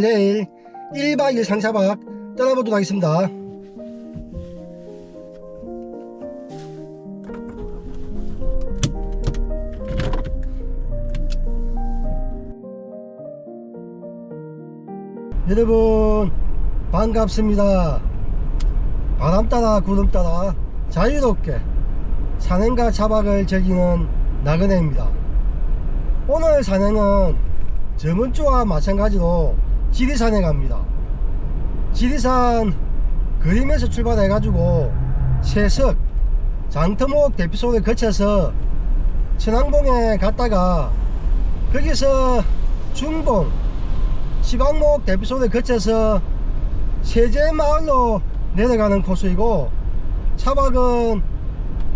오늘 내일 1박 2일 상차박 떠나보도록 하겠습니다. 여러분, 반갑습니다. 바람 따라 구름 따라 자유롭게 산행과 차박을 즐기는 나그네입니다. 오늘 산행은 저번 주와 마찬가지로 지리산에 갑니다. 지리산 그림에서 출발해 가지고 세석 장터목 대피소를 거쳐서 천왕봉에 갔다가 거기서 중봉 시방목 대피소를 거쳐서 세제마을로 내려가는 코스이고 차박은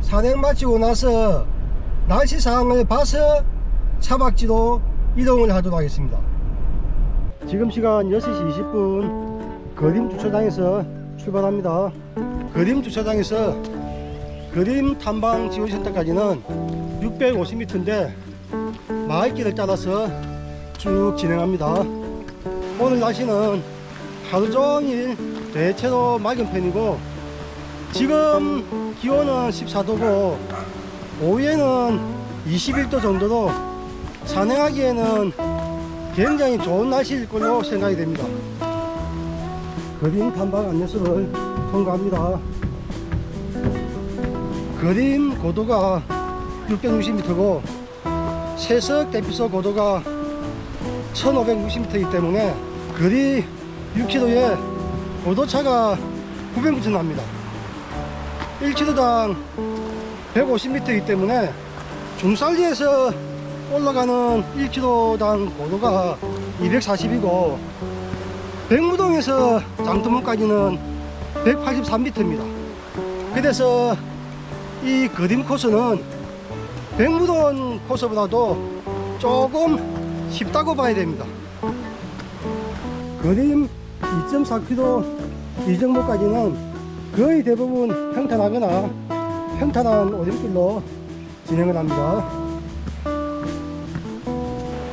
산행 마치고 나서 날씨 상황을 봐서 차박지로 이동을 하도록 하겠습니다. 지금 시간 6시 20분 그림 주차장에서 출발합니다. 그림 주차장에서 그림 탐방 지원센터까지는 650m인데 마을길을 따라서 쭉 진행합니다. 오늘 날씨는 하루 종일 대체로 맑은 편이고 지금 기온은 14도고 오후에는 21도 정도로 산행하기에는 굉장히 좋은 날씨일 걸로 생각이 됩니다. 그림 탐방 안내소를 통과합니다. 그림 고도가 660m고 세석 대피소 고도가 1560m이기 때문에 그리 6km에 고도차가 900m 납니다. 1km당 150m이기 때문에 중산리에서 올라가는 1km당 고도가 240이고 백무동에서 장터문까지는 183m입니다. 그래서 이 그림 코스는 백무동 코스보다도 조금 쉽다고 봐야 됩니다. 그림 2.4km 이 정도까지는 거의 대부분 평탄하거나 평탄한 오름길로 진행을 합니다.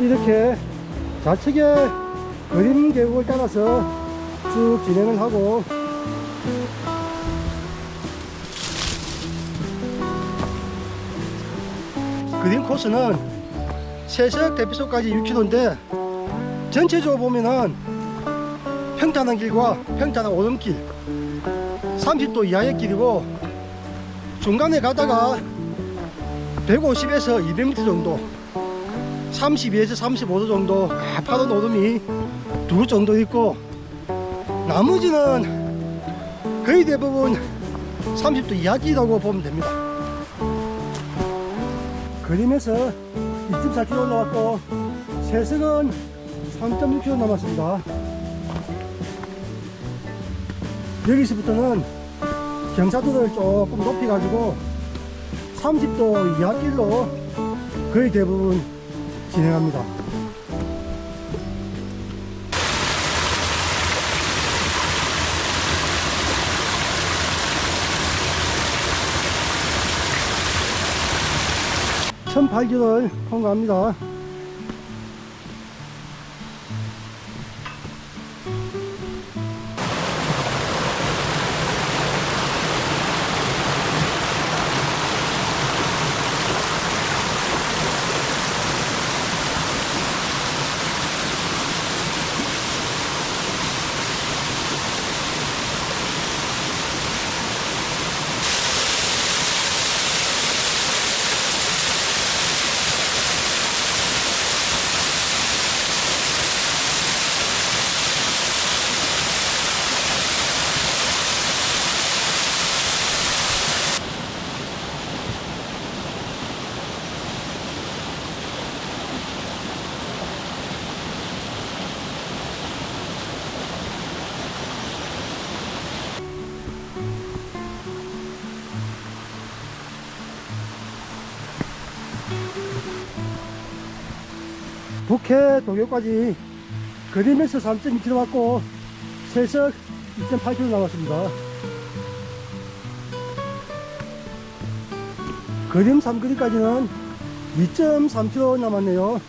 이렇게 좌측에 그림 계곡을 따라서 쭉 진행을 하고 그림 코스는 세석 대피소까지 6km인데 전체적으로 보면은 평탄한 길과 평탄한 오름길 30도 이하의 길이고 중간에 가다가 150에서 200m 정도 32에서 35도 정도 가파른 오름이 두 정도 있고 나머지는 거의 대부분 30도 이하 길이라고 보면 됩니다. 그림에서 24km 올라왔고 세석은 3.6km 남았습니다. 여기서부터는 경사도를 조금 높이 가지고 30도 이하 길로 거의 대부분 진행합니다. 천팔길을 통과합니다. 북해 도교까지 그림에서 3.2km 왔고 세석 2.8km 남았습니다. 그림 3거리까지는 2.3km 남았네요.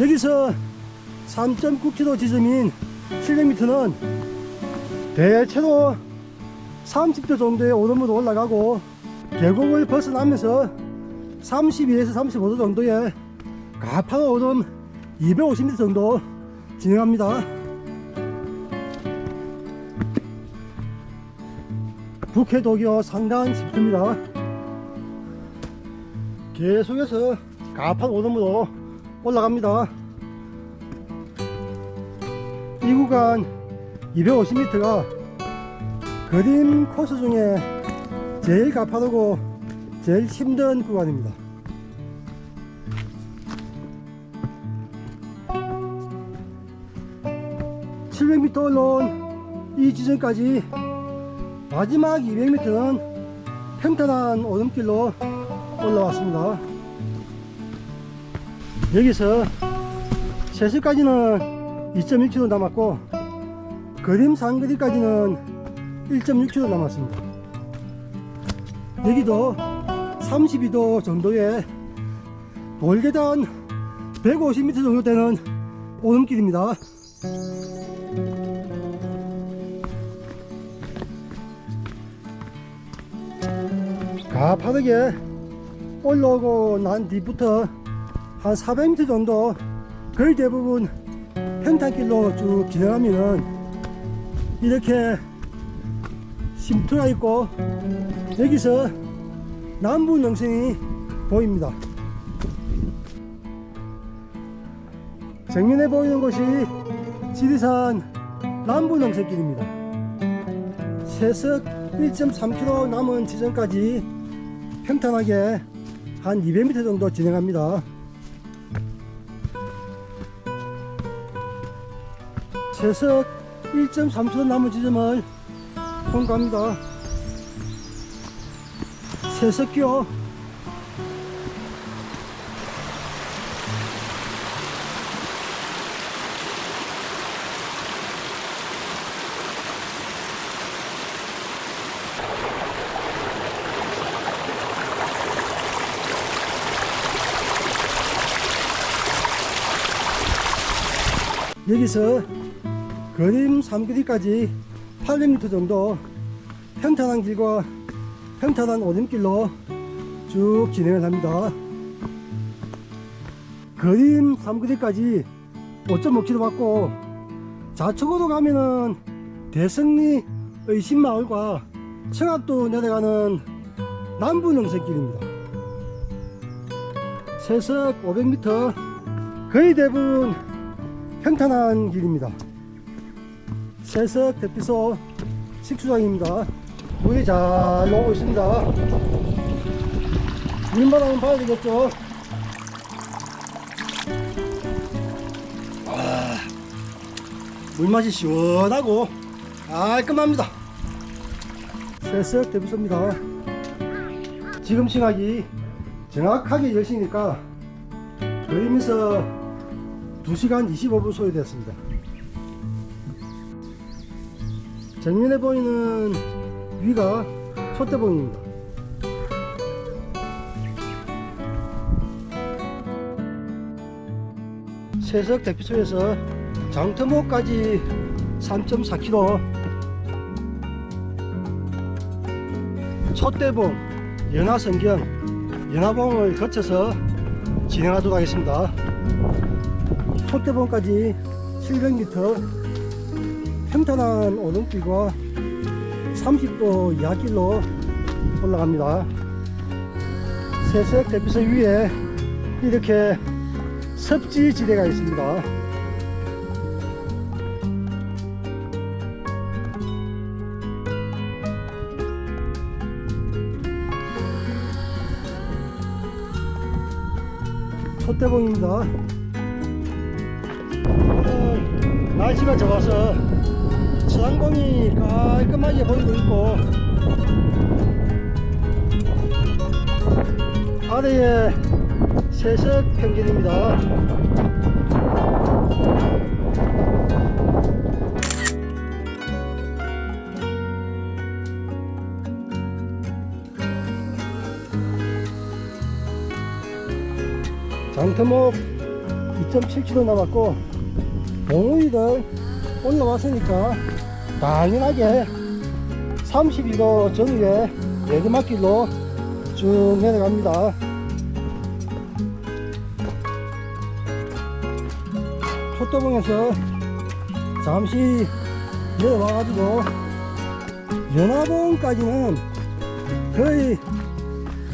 여기서 3.9km 지점인 700m는 대체로 30도 정도의 오름으로 올라가고 계곡을 벗어나면서 32에서 35도 정도의 가파른 오름 250m 정도 진행합니다. 북해도교 상단 10km입니다. 계속해서 가파른 오름으로 올라갑니다. 이 구간 250m가 그림 코스 중에 제일 가파르고 제일 힘든 구간입니다. (700m) 올라온 이 지점까지 마지막 200m는 평탄한 오름길로 올라왔습니다. 여기서 세수까지는 2.1km 남았고 그림 상거리까지는 1.6km 남았습니다. 여기도 32도 정도의 돌계단 150m 정도 되는 오름길입니다. 가파르게 올라오고 난 뒤부터 한 400m 정도 거의 대부분 평탄길로 쭉 진행하면은 이렇게 쉼터가 있고 여기서 남부 능선이 보입니다. 정면에 보이는 곳이 지리산 남부 능선길입니다. 세석 1.3km 남은 지점까지 평탄하게 한 200m 정도 진행합니다. 세석 1.3km 남은 지점을 통과합니다. 세석교 여기서 그림 3거리까지 800m 정도 평탄한 길과 평탄한 오름길로 쭉 진행을 합니다. 그림 3거리까지 5.5km 받고 좌측으로 가면은 대성리 의신마을과 청학도 내려가는 남부 능선길입니다. 세석 500m 거의 대부분 평탄한 길입니다. 세석 대피소 식수장입니다. 물이 잘 나오고 있습니다. 물만 한번 봐야 되겠죠? 아, 물맛이 시원하고 깔끔합니다. 세석 대피소입니다. 지금 시각이 정확하게 10시니까 그림에서 2시간 25분 소요되었습니다. 정면에 보이는 위가 촛대봉입니다. 세석 대피소에서 장터모까지 3.4km 촛대봉, 연화성경, 연화봉을 거쳐서 진행하도록 하겠습니다. 촛대봉까지 700m 평탄한 오름길과 30도 이하 길로 올라갑니다. 세석 대피소 위에 이렇게 섭지 지대가 있습니다. 촛대봉입니다. 날씨가 좋아서 수상공이 깔끔하게 보이고 있고 아래에 세석 평진입니다. 장터목 2.7km 남았고 봉우이들 올라왔으니까 당연하게 32도 전후에 내리막길로 쭉 내려갑니다. 초도봉에서 잠시 내려와가지고 연화봉까지는 거의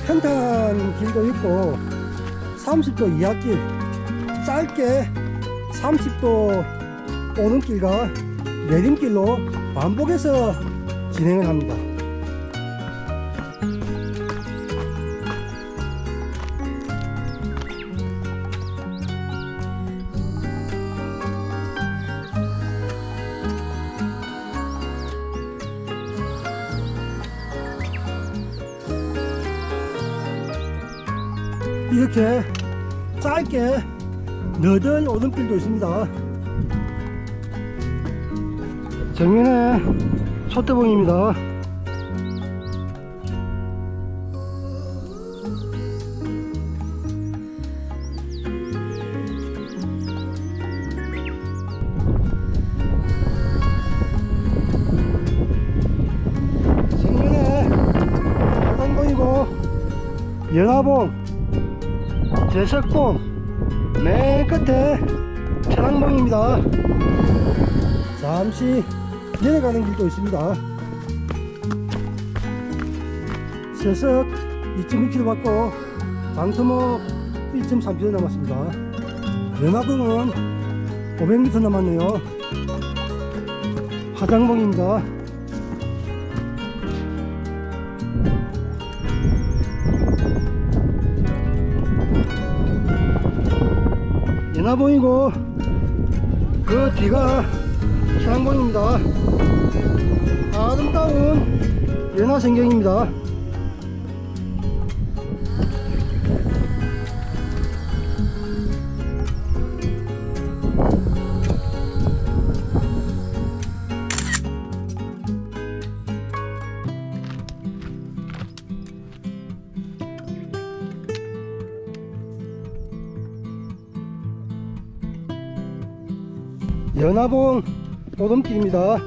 평탄한 길도 있고 30도 이하길 짧게 30도 오른길과 내림길로 반복해서 진행을 합니다. 너덜 오른길도 있습니다. 정면에 촛대봉입니다. 정면에 하단봉이고 연화봉 제석봉 맨 끝에 천왕봉입니다. 잠시 내려가는 길도 있습니다. 세석 2.2km 받고 장터목 1.3km 남았습니다. 연화봉은 500m 남았네요. 화장봉입니다. 연화봉이고 그 뒤가 천왕봉입니다. 아름다운 연화생경입니다. 연화봉 오름길입니다.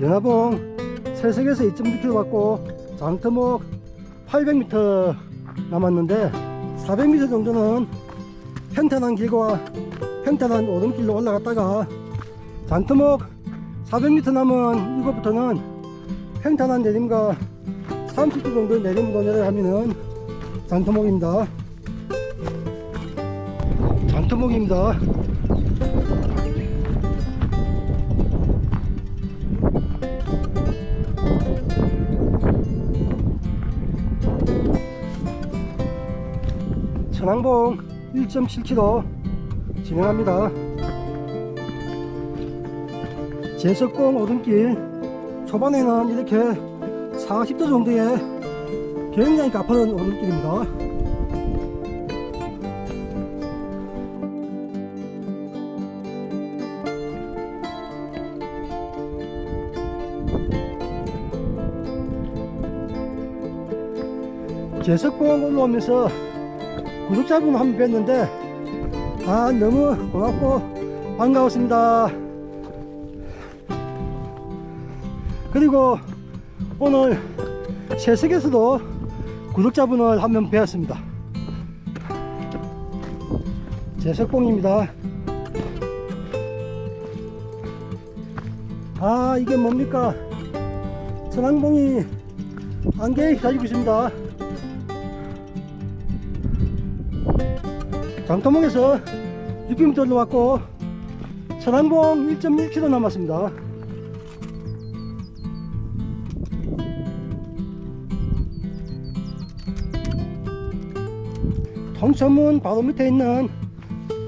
연화봉 세석에서 2.6km 받고 장터목 800m 남았는데 400m 정도는 평탄한 길과 평탄한 오름길로 올라갔다가 잔트목 400m 남은 이곳부터는 평탄한 내림과 30도 정도 내림으로 내려가면은 잔트목입니다. 잔트목입니다. 천왕봉 1.7km 진행합니다. 제석봉 오른길 초반에는 이렇게 40도 정도의 굉장히 가파른 오른길입니다. 제석봉 올라오면서 구독자분 한 번 뵀는데 아 너무 고맙고 반가웠습니다. 그리고 오늘 세석에서도 구독자분을 한명 뵈었습니다. 제석봉입니다. 아 이게 뭡니까? 천왕봉이 안개에 휘날리고 있습니다. 장터목에서 6km 올라왔고 천왕봉 1.1km 남았습니다. 통천문 바로 밑에 있는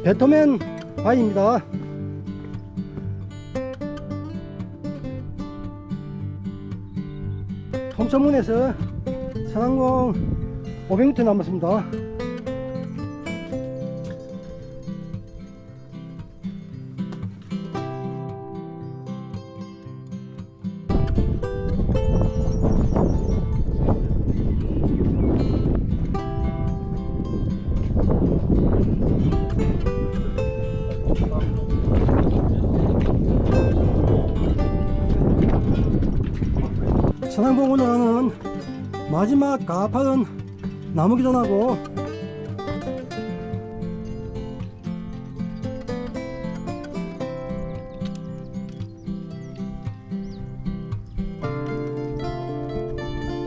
베토맨 바위입니다. 통천문에서 산항공 500m 남았습니다. 올라가는. 마지막 가파른 나무 기단하고.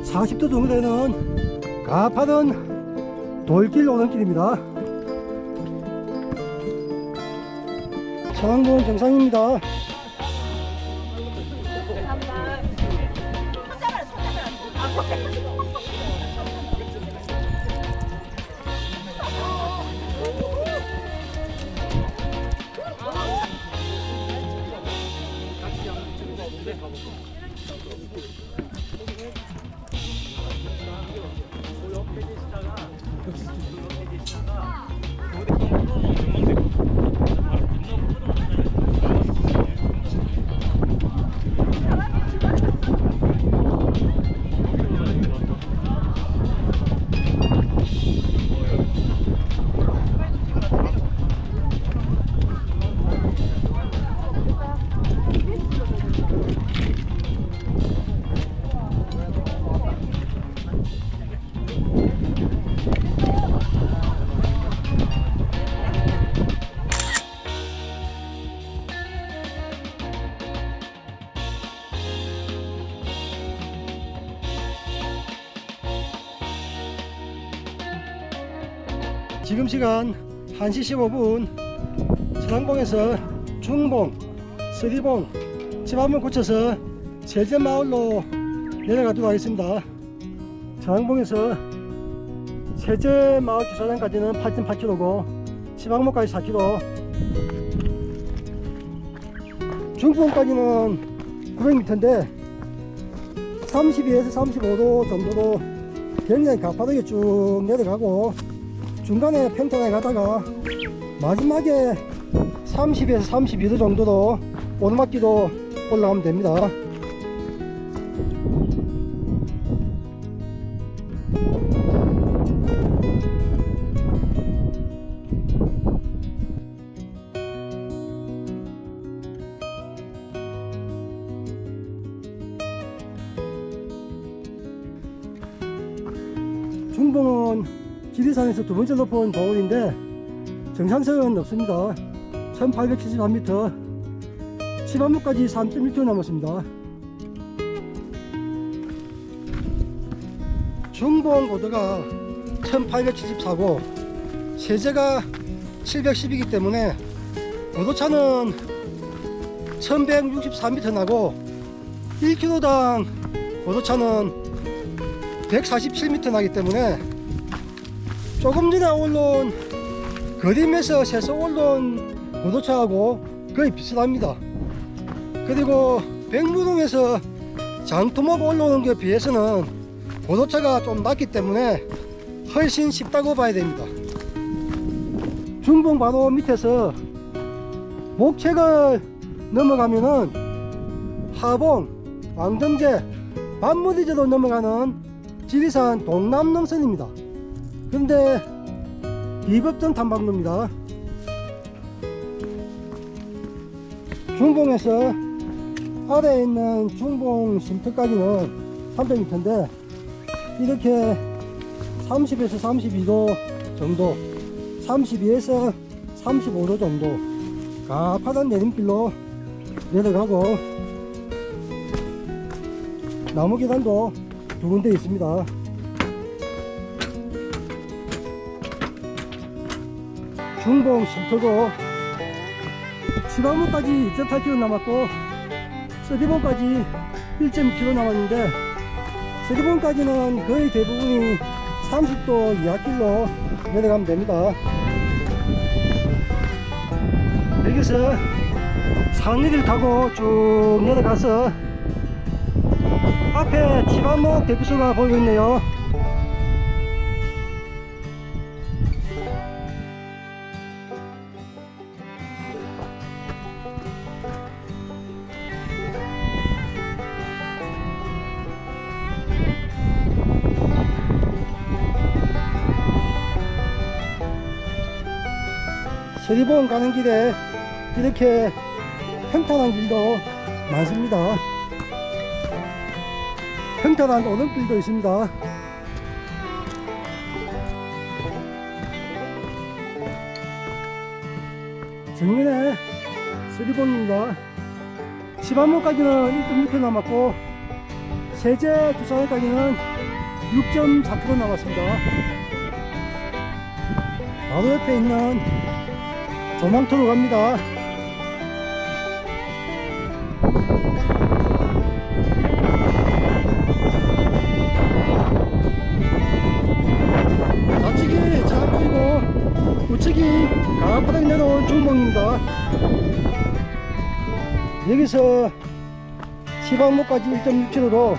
(40도) 정도 되는 가파른 돌길 오른길입니다. 산항봉 정상입니다 지금 시간 1시 15분 서당봉에서 중봉, 서리봉 집 한번 고쳐서 세제마을로 내려가도록 하겠습니다. 서당봉에서 세제마을 주차장까지는 8.8km고 지방목까지 4km 중봉까지는 900m인데 32에서 35도 정도로 굉장히 가파르게 쭉 내려가고 중간에 평탄에 가다가 마지막에 30에서 32도 정도로 오르막길로 올라가면 됩니다. 중봉은 지리산에서 두 번째 높은 봉우리인데 정상선은 없습니다. 1873m 치반무까지 3.1km 남았습니다. 중봉 고도가 1874고 세제가 710이기 때문에 고도차는 1164m 나고 1km당 고도차는 147m 나기 때문에 조금 전에 올라온 그림에서 세서 올라온 고도차하고 거의 비슷합니다. 그리고 백무동에서 장토목 올라오는 것에 비해서는 고도차가 좀 낮기 때문에 훨씬 쉽다고 봐야 됩니다. 중봉 바로 밑에서 목책을 넘어가면은 하봉, 왕정제, 반무리제로 넘어가는 지리산 동남능선입니다. 근데 비법정 탐방로입니다. 중봉에서 아래에 있는 중봉 쉼터까지는 300m인데 이렇게 30에서 32도 정도 32에서 35도 정도 가파른 내림길로 내려가고 나무 계단도 두 군데 있습니다. 중봉 쉼터고 지방문까지 2.8km 남았고 서리봉까지 1.2km 남았는데 서리봉까지는 거의 대부분이 30도 이하길로 내려가면 됩니다. 여기서 산리를 타고 쭉 내려가서 앞에 치반목 대피소가 보이고 있네요. 세리봉 가는 길에 이렇게 평탄한 길도 많습니다. 평탄한 오름길도 있습니다. 정면에 세리봉입니다. 시반목까지는 1.6km 남았고 세제 주차장까지는 6.4km 남았습니다. 바로 옆에 있는 조망터로 갑니다. 좌측이 잘 보이고 우측이 강바닥 내려온 중봉입니다. 여기서 시방목까지 1.6km로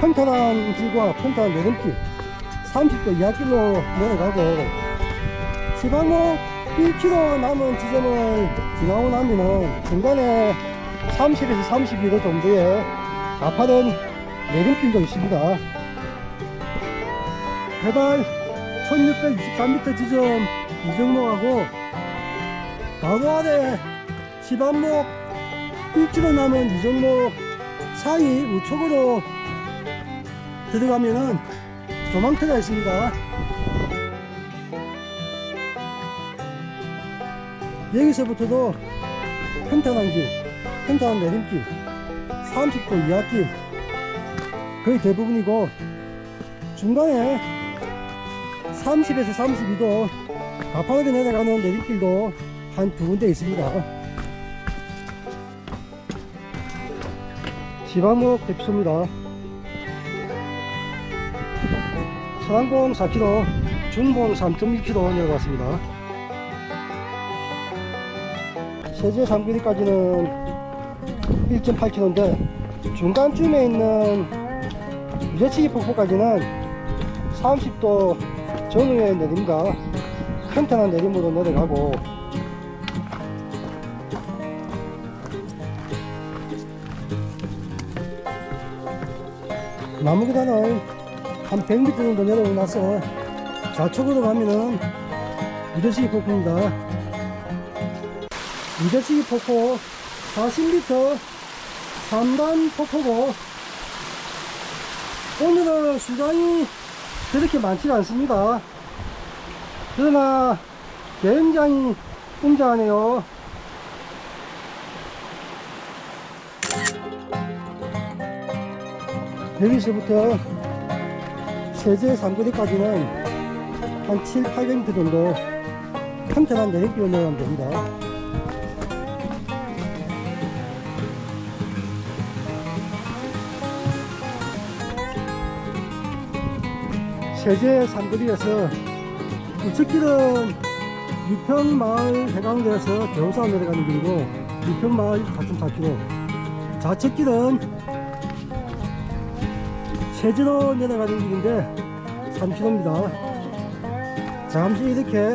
평탄한 길과 평탄한 내림길 30도 이하길로 내려가고 시방목 1km 남은 지점을 지나고 나면은 중간에 30에서 32도 정도의 가파른 내림길도 있습니다. 해발 1623m 지점 이정목하고 바로 아래 시반목 1km 남은 이정목 사이 우측으로 들어가면은 조망터가 있습니다. 여기서부터도 평탄한 길, 평탄한 내림길, 30도 이하길 거의 대부분이고 중간에 30에서 32도 가파르게 내려가는 내리길도 한 두 군데 있습니다. 지방목 대피소입니다. 서안공 4km, 중봉 3.1km 내려갔습니다. 세제 3길까지는 1.8km인데 중간쯤에 있는 유재치기 폭포까지는 30도 전후의 내림과 평탄한 내림으로 내려가고 나무 계단을 한 100m 정도 내려오고 나서 좌측으로 가면은 유재치기 폭포입니다. 유재치기 폭포 40m 3단 폭포고 오늘은 수량이 그렇게 많지가 않습니다. 그러나 굉장히 웅장하네요. 여기서부터 세제 삼거리까지는 한 7, 800m 정도 평탄한 내림길로 내려가면 됩니다. 세제 삼거리에서 우측길은 유평마을 해강대에서 대호산 내려가는 길이고 유평마을 4.4km 좌측길은 세제로 내려가는 길인데 3km입니다 잠시 이렇게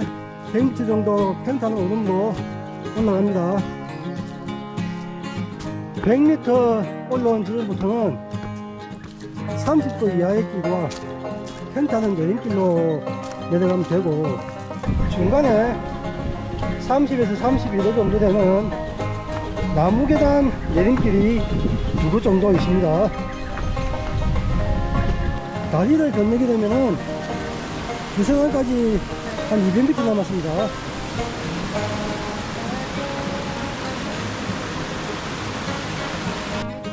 100m 정도 평탄한 오름으로 올라갑니다. 100m 올라온 지점부터는 30도 이하의 길과 평탄한 내림길로 내려가면 되고 중간에 30에서 32도 정도 되는 나무 계단 내림길이 두구 정도 있습니다. 다리를 건너게 되면은 부산까지 한 200m 남았습니다.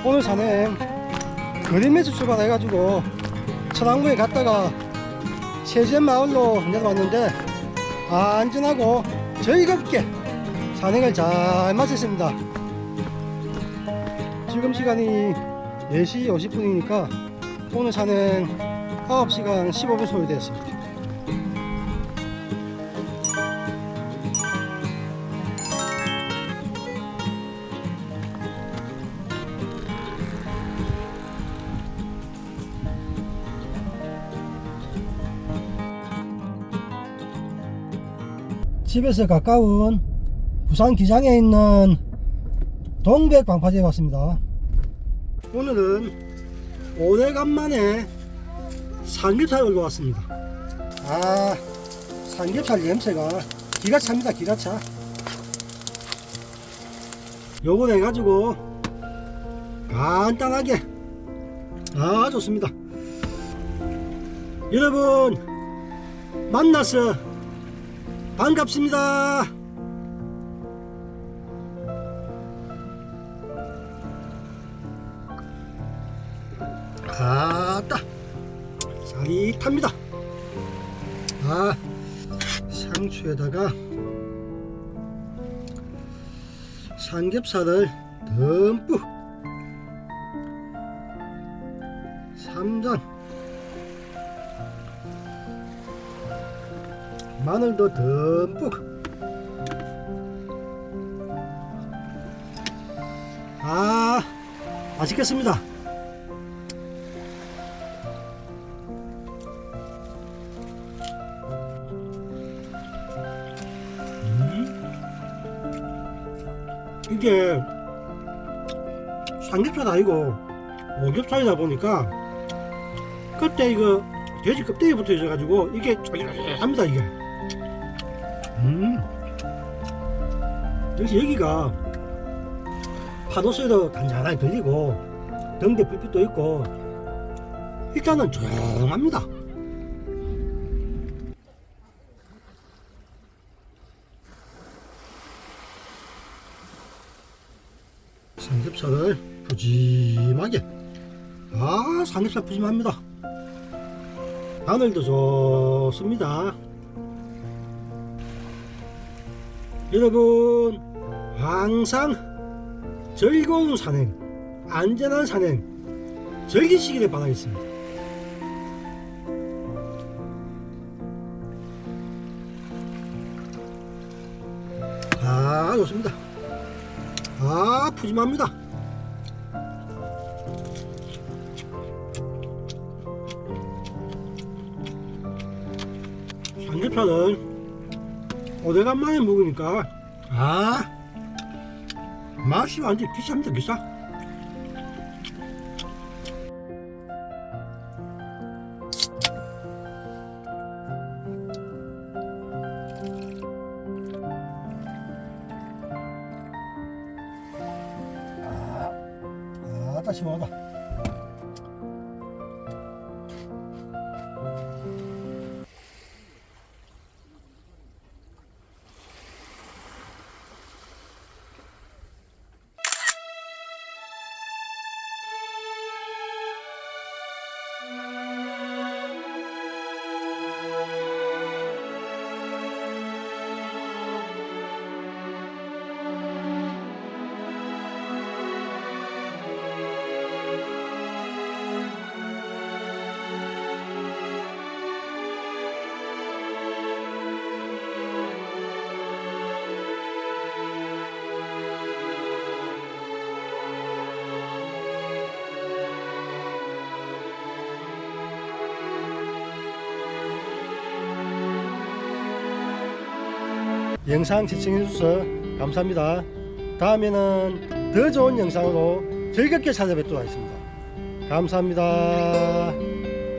오늘 산행 그림에서 출발해가지고 천왕구에 갔다가 세제 마을로 내려왔는데 안전하고 즐겁게 산행을 잘 마쳤습니다. 지금 시간이 4시 50분이니까 오늘 산행 9시간 15분 소요되었습니다. 집에서 가까운 부산 기장에 있는 동백 방파제에 왔습니다. 오늘은 오래간만에 삼겹살을 올라왔습니다. 아, 삼겹살 냄새가 기가 찹니다, 기가 차. 요거 해가지고 간단하게 아 좋습니다. 여러분 만나서 반갑습니다. 아따 짜릿합니다. 아 상추에다가 삼겹살을 듬뿍 마늘도 듬뿍. 아 맛있겠습니다. 음. 이게 삼겹살 아니고 오겹살이다 보니까 끝에 이거 돼지 껍데기 붙어 있어가지고 이게 쫄깃합니다 이게 역시 여기가 파도 소리도 단단하게 들리고 등대 불빛도 있고 일단은 조용합니다. 삼겹살을 푸짐하게 아 삼겹살 푸짐합니다. 하늘도 좋습니다. 여러분 항상 즐거운 산행 안전한 산행 즐기시기를 바라겠습니다. 아 좋습니다. 아 푸짐합니다. 삼겹살은 오래간만에 먹으니까 아 맛이 완전 기쌉니다 기싸 영상 시청해주셔서 감사합니다. 다음에는 더 좋은 영상으로 즐겁게 찾아뵙도록 하겠습니다. 감사합니다.